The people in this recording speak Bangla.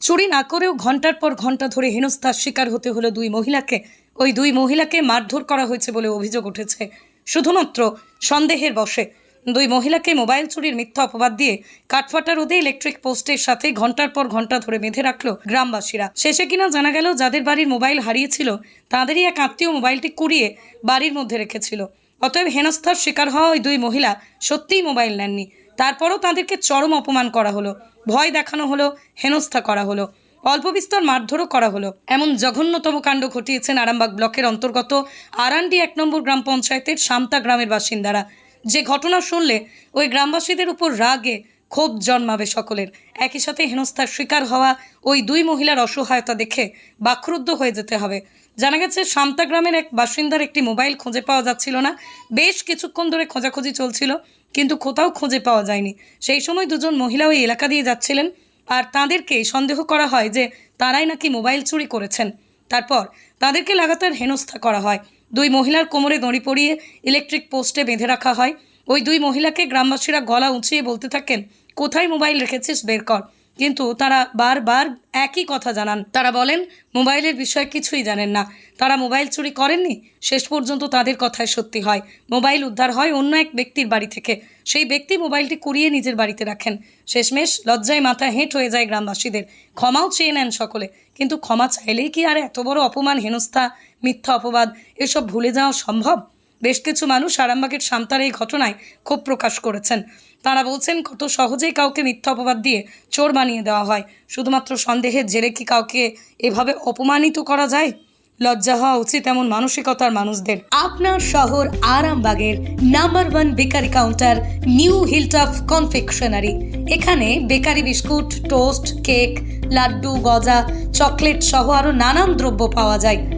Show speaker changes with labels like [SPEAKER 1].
[SPEAKER 1] চুরি না করেও ঘণ্টার পর ঘণ্টা ধরে হেনস্থার শিকার হতে হলো দুই মহিলাকে। ওই দুই মহিলাকে মারধর করা হয়েছে বলে অভিযোগ উঠেছে। শুধুমাত্র সন্দেহের বশে। দুই মহিলাকে মোবাইল চুরির মিথ্যা অপবাদ দিয়ে কাঠফাটা রোদে ইলেকট্রিক পোস্টের সাথে ঘণ্টার পর ঘণ্টা ধরে বেঁধে রাখল গ্রামবাসীরা। শেষে কিনা জানা গেল, যাদের বাড়ির মোবাইল হারিয়েছিল, তাদেরই এক আত্মীয় মোবাইলটি কুড়িয়ে বাড়ির মধ্যে রেখেছিল। অতএব হেনস্থার শিকার হওয়া ওই দুই মহিলা সত্যিই মোবাইল নেননি। তারপরও তাদেরকে চরম অপমান করা হলো, ভয় দেখানো হলো, হেনস্থা করা হলো, অল্প বিস্তর মারধরও করা হলো। এমন জঘন্যতম কাণ্ড ঘটিয়েছেন আরামবাগ ব্লকের অন্তর্গত আরান্ডি এক নম্বর গ্রাম পঞ্চায়েতের শান্তা গ্রামের বাসিন্দারা। যে ঘটনা শুনলে ওই গ্রামবাসীদের উপর রাগে ক্ষোভ জন্মাবে সকলের। একই সাথে হেনস্থার শিকার হওয়া ওই দুই মহিলার অসহায়তা দেখে বাক্রুদ্ধ হয়ে যেতে হবে। জানা গেছে, শান্তা গ্রামের এক বাসিন্দার একটি মোবাইল খুঁজে পাওয়া যাচ্ছিল না। বেশ কিছুক্ষণ ধরে খোঁজাখুঁজি চলছিল, কিন্তু কোথাও খুঁজে পাওয়া যায়নি। সেই সময় দুজন মহিলা ওই এলাকা দিয়ে যাচ্ছিলেন, আর তাদেরকে সন্দেহ করা হয় যে তারাই নাকি মোবাইল চুরি করেছেন। তারপর তাদেরকে লাগাতার হেনস্থা করা হয়। দুই মহিলার কোমরে দড়ি পরিয়ে ইলেকট্রিক পোস্টে বেঁধে রাখা হয়। ওই দুই মহিলাকে গ্রামবাসীরা গলা উঁচিয়ে বলতে থাকেন, কোথায় মোবাইল রেখেছিস বের কর। কিন্তু তারা বারবার একই কথা জানান। তারা বলেন, মোবাইলের বিষয়ে কিছুই জানেন না। তারা মোবাইল চুরি করেননি? শেষ পর্যন্ত তাদের কথায় সত্যি হয়। মোবাইল উদ্ধার হয় অন্য এক ব্যক্তির বাড়ি থেকে। সেই ব্যক্তি মোবাইলটি কুড়িয়ে নিজের বাড়িতে রাখেন। শেষমেশ লজ্জায় মাথা হেঁট হয়ে যায় গ্রামবাসীদের। ক্ষমাও চেয়ে নেন সকলে। কিন্তু ক্ষমা চাইলেই কি আর এত বড় অপমান, হেনস্থা, মিথ্যা অপবাদ, এসব ভুলে যাওয়া সম্ভব? বেশ কিছু মানুষ আরামবাগের সামতার এই ঘটনায় ক্ষোভ প্রকাশ করেছেন। তারা বলছেন, কত সহজেই কাউকে মিথ্যা অপবাদ দিয়ে চোর বানিয়ে দেওয়া হয়। শুধুমাত্র সন্দেহের জেরে কি কাউকে এভাবে অপমানিত করা যায়? লজ্জা হওয়া উচিত এমন মানসিকতার মানুষদের। আপনার শহর আরামবাগের number one bakery counter, new Hilltop confectionery. এখানে bakery biscuit, toast, cake, laddu, গজা, চকলেট সহ আরও নানান দ্রব্য পাওয়া যায়।